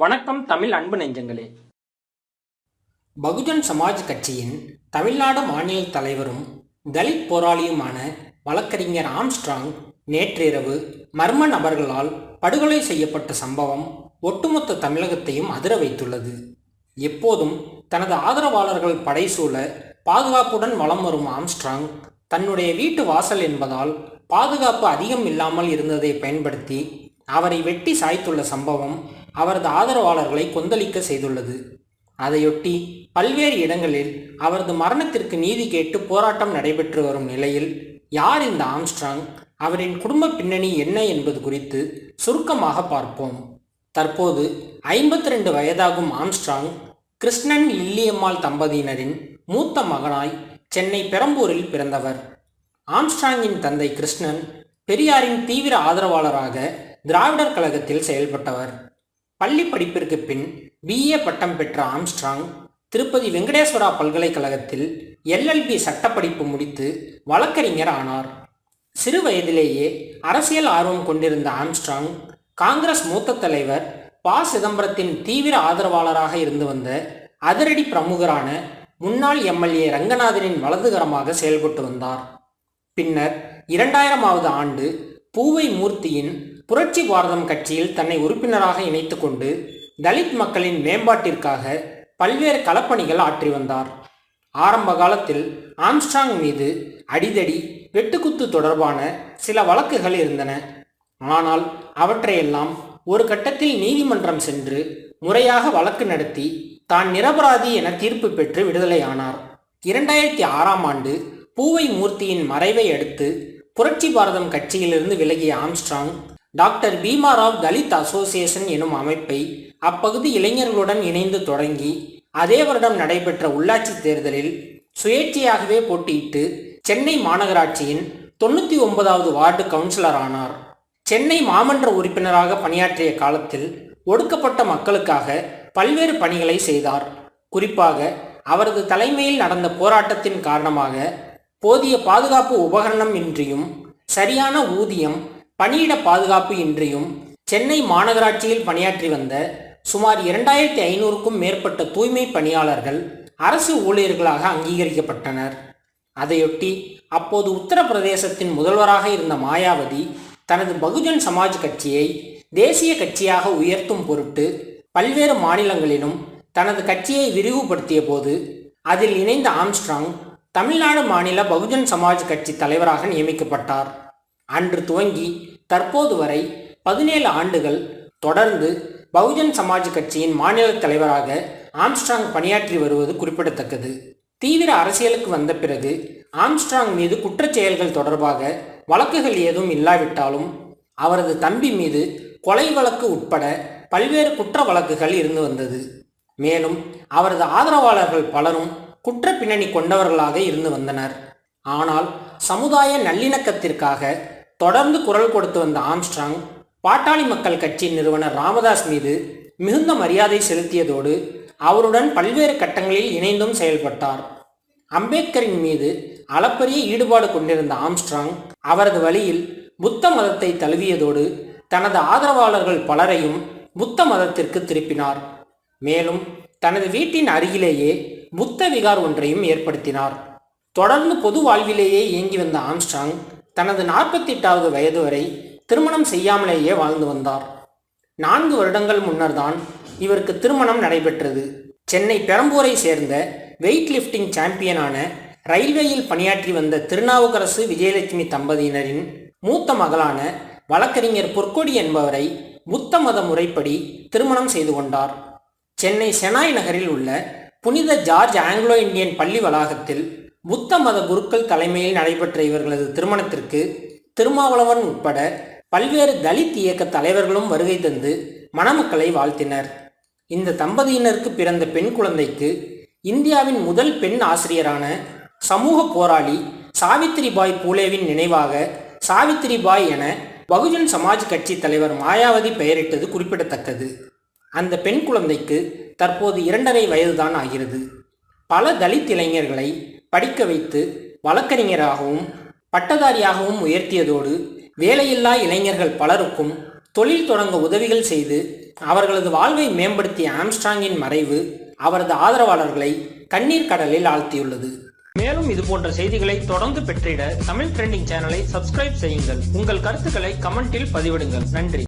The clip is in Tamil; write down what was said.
வணக்கம் தமிழ் அன்பு நெஞ்சங்களே. பகுஜன் சமாஜ் கட்சியின் தமிழ்நாடு மாநில தலைவரும் தலித் போராளியுமான வழக்கறிஞர் ஆம்ஸ்ட்ராங் நேற்றிரவு மர்ம நபர்களால் படுகொலை செய்யப்பட்ட சம்பவம் ஒட்டுமொத்த தமிழகத்தையும் அதிர வைத்துள்ளது. எப்போதும் தனது ஆதரவாளர்கள் படைசூழ பாதுகாப்புடன் வலம் வரும் ஆம்ஸ்ட்ராங் தன்னுடைய வீட்டு வாசல் என்பதால் பாதுகாப்பு அதிகம் இல்லாமல் இருந்ததை பயன்படுத்தி அவரை வெட்டி சாய்த்துள்ள சம்பவம் அவரது ஆதரவாளர்களை கொந்தளிக்க செய்துள்ளது. அதையொட்டி பல்வேறு இடங்களில் அவரது மரணத்திற்கு நீதி கேட்டு போராட்டம் நடைபெற்று வரும் நிலையில் யார் இந்த ஆம்ஸ்ட்ராங்? அவரின் குடும்ப பின்னணி என்ன என்பது குறித்து சுருக்கமாக பார்ப்போம். தற்போது ஐம்பத்தி ரெண்டு வயதாகும் ஆம்ஸ்ட்ராங் கிருஷ்ணன் லில்லியம்மாள் தம்பதியினரின் மூத்த மகனாய் சென்னை பெரம்பூரில் பிறந்தவர். ஆம்ஸ்ட்ராங்கின் தந்தை கிருஷ்ணன் பெரியாரின் தீவிர ஆதரவாளராக திராவிடர் கழகத்தில் செயல்பட்டவர். பள்ளி படிப்பிற்கு பின் பிஏ பட்டம் பெற்ற ஆம்ஸ்ட்ராங் திருப்பதி வெங்கடேஸ்வரா பல்கலைக்கழகத்தில் எல்எல்பி சட்டப்படிப்பு முடித்து வழக்கறிஞர் ஆனார். சிறு வயதிலேயே அரசியல் ஆர்வம் கொண்டிருந்த ஆம்ஸ்ட்ராங் காங்கிரஸ் மூத்த தலைவர் ப. சிதம்பரத்தின் தீவிர ஆதரவாளராக இருந்து வந்த அதிரடி பிரமுகரான முன்னாள் எம்எல்ஏ ரங்கநாதனின் வலதுகரமாக செயல்பட்டு வந்தார். பின்னர் இரண்டாயிரமாவது ஆண்டு பூவை மூர்த்தியின் புரட்சி பாரதம் கட்சியில் தன்னை உறுப்பினராக இணைத்துக்கொண்டு தலித் மக்களின் மேம்பாட்டிற்காக பல்வேறு களப்பணிகள் ஆற்றி வந்தார். ஆரம்ப காலத்தில் ஆம்ஸ்ட்ராங் மீது அடிதடி வெட்டுக்குத்து தொடர்பான சில வழக்குகள் இருந்தன. ஆனால் அவற்றையெல்லாம் ஒரு கட்டத்தில் நீதிமன்றம் சென்று முறையாக வழக்கு நடத்தி தான் நிரபராதி என தீர்ப்பு பெற்று விடுதலையானார். இரண்டாயிரத்தி ஆறாம் ஆண்டு பூவை மூர்த்தியின் மறைவை அடுத்து புரட்சி பாரதம் கட்சியிலிருந்து விலகிய Armstrong doctor Bhimrao Dalit association எனும் அமைப்பை அப்பகுதி இளைஞர்களுடன் இணைந்து தொடங்கி அதே வருடம் நடைபெற்ற உள்ளாட்சி தேர்தலில் சுயேட்சையாகவே போட்டியிட்டு சென்னை மாநகராட்சியின் தொண்ணூற்றி ஒன்பதாவது வார்டு கவுன்சிலர் ஆனார். சென்னை மாமன்ற உறுப்பினராக பணியாற்றிய காலத்தில் ஒடுக்கப்பட்ட மக்களுக்காக பல்வேறு பணிகளை செய்தார். குறிப்பாக அவரது தலைமையில் நடந்த போராட்டத்தின் காரணமாக போதிய பாதுகாப்பு உபகரணம் இன்றியும் சரியான ஊதியம் பணியிட பாதுகாப்பு இன்றியும் சென்னை மாநகராட்சியில் பணியாற்றி வந்த சுமார் இரண்டாயிரத்தி ஐநூறுக்கும் மேற்பட்ட தூய்மை பணியாளர்கள் அரசு ஊழியர்களாக அங்கீகரிக்கப்பட்டனர். அதையொட்டி அப்போது உத்தரப்பிரதேசத்தின் முதல்வராக இருந்த மாயாவதி தனது பகுஜன் சமாஜ் கட்சியை தேசிய கட்சியாக உயர்த்தும் பொருட்டு பல்வேறு மாநிலங்களிலும் தனது கட்சியை விரிவுபடுத்திய போது அதில் இணைந்த ஆம்ஸ்ட்ராங் தமிழ்நாடு மாநில பகுஜன் சமாஜ் கட்சி தலைவராக நியமிக்கப்பட்டார். அன்று துவங்கி தற்போது வரை பதினேழு ஆண்டுகள் தொடர்ந்து பகுஜன் சமாஜ் கட்சியின் மாநில தலைவராக ஆம்ஸ்ட்ராங் பணியாற்றி வருவது குறிப்பிடத்தக்கது. தீவிர அரசியலுக்கு வந்த பிறகு ஆம்ஸ்ட்ராங் மீது குற்றச் செயல்கள் தொடர்பாக வழக்குகள் ஏதும் இல்லாவிட்டாலும் அவரது தம்பி மீது கொலை வழக்கு உட்பட பல்வேறு குற்ற வழக்குகள் இருந்து வந்தது. மேலும் அவரது ஆதரவாளர்கள் பலரும் குற்ற பின்னணி கொண்டவர்களாக இருந்து வந்தனர். ஆனால் சமுதாய நல்லிணக்கத்திற்காக தொடர்ந்து குரல் கொடுத்து வந்த ஆம்ஸ்ட்ராங் பாட்டாளி மக்கள் கட்சி நிறுவனர் ராமதாஸ் மீது மிகுந்த மரியாதை செலுத்தியதோடு அவருடன் பல்வேறு கட்டங்களில் இணைந்தும் செயல்பட்டார். அம்பேத்கரின் மீது அளப்பரிய ஈடுபாடு கொண்டிருந்த ஆம்ஸ்ட்ராங் அவரது வழியில் புத்த மதத்தை தழுவியதோடு தனது ஆதரவாளர்கள் பலரையும் புத்த மதத்திற்கு திருப்பினார். மேலும் தனது வீட்டின் அருகிலேயே புத்த விகார் ஒன்றையும் ஏற்படுத்தினார். தொடர்ந்து பொது வாழ்விலேயே இயங்கி வந்த ஆம்ஸ்ட்ராங் தனது நாற்பத்தி எட்டாவது வயது வரை திருமணம் செய்யாமலேயே வாழ்ந்து வந்தார். நான்கு வருடங்கள் முன்னர்தான் இவருக்கு திருமணம் நடைபெற்றது. சென்னை பெரம்பூரை சேர்ந்த வெயிட் லிஃப்டிங் சாம்பியனான ரயில்வேயில் பணியாற்றி வந்த திருநாவுக்கரசு விஜயலட்சுமி தம்பதியினரின் மூத்த மகளான வழக்கறிஞர் பொற்கொடி என்பவரை புத்த மத முறைப்படி திருமணம் செய்து கொண்டார். சென்னை செனாய் நகரில் உள்ள புனித ஜார்ஜ் ஆங்கிலோ இந்தியன் பள்ளி வளாகத்தில் புத்த மத குருக்கள் தலைமையில் நடைபெற்ற இவர்களது திருமணத்திற்கு திருமாவளவன் உட்பட பல்வேறு தலித் இயக்க தலைவர்களும் வருகை தந்து மணமக்களை வாழ்த்தினர். இந்த தம்பதியினருக்கு பிறந்த பெண் குழந்தைக்கு இந்தியாவின் முதல் பெண் ஆசிரியரான சமூக போராளி சாவித்திரிபாய் பூலேவின் நினைவாக சாவித்திரிபாய் என பகுஜன் சமாஜ் கட்சி தலைவர் மாயாவதி பெயரிட்டது குறிப்பிடத்தக்கது. அந்த பெண் குழந்தைக்கு தற்போது இரண்டரை வயதுதான் ஆகிறது. பல தலித் இளைஞர்களை படிக்க வைத்து வழக்கறிஞராகவும் பட்டதாரியாகவும் உயர்த்தியதோடு வேலையில்லா இளைஞர்கள் பலருக்கும் தொழில் தொடங்க உதவிகள் செய்து அவர்களது வாழ்வை மேம்படுத்திய ஆம்ஸ்ட்ராங்கின் மறைவு அவரது ஆதரவாளர்களை கண்ணீர் கடலில் ஆழ்த்தியுள்ளது. மேலும் இது போன்ற செய்திகளை தொடர்ந்து பெற்றிட தமிழ் ட்ரெண்டிங் சேனலை சப்ஸ்கிரைப் செய்யுங்கள். உங்கள் கருத்துக்களை கமெண்டில் பதிவிடுங்கள். நன்றி.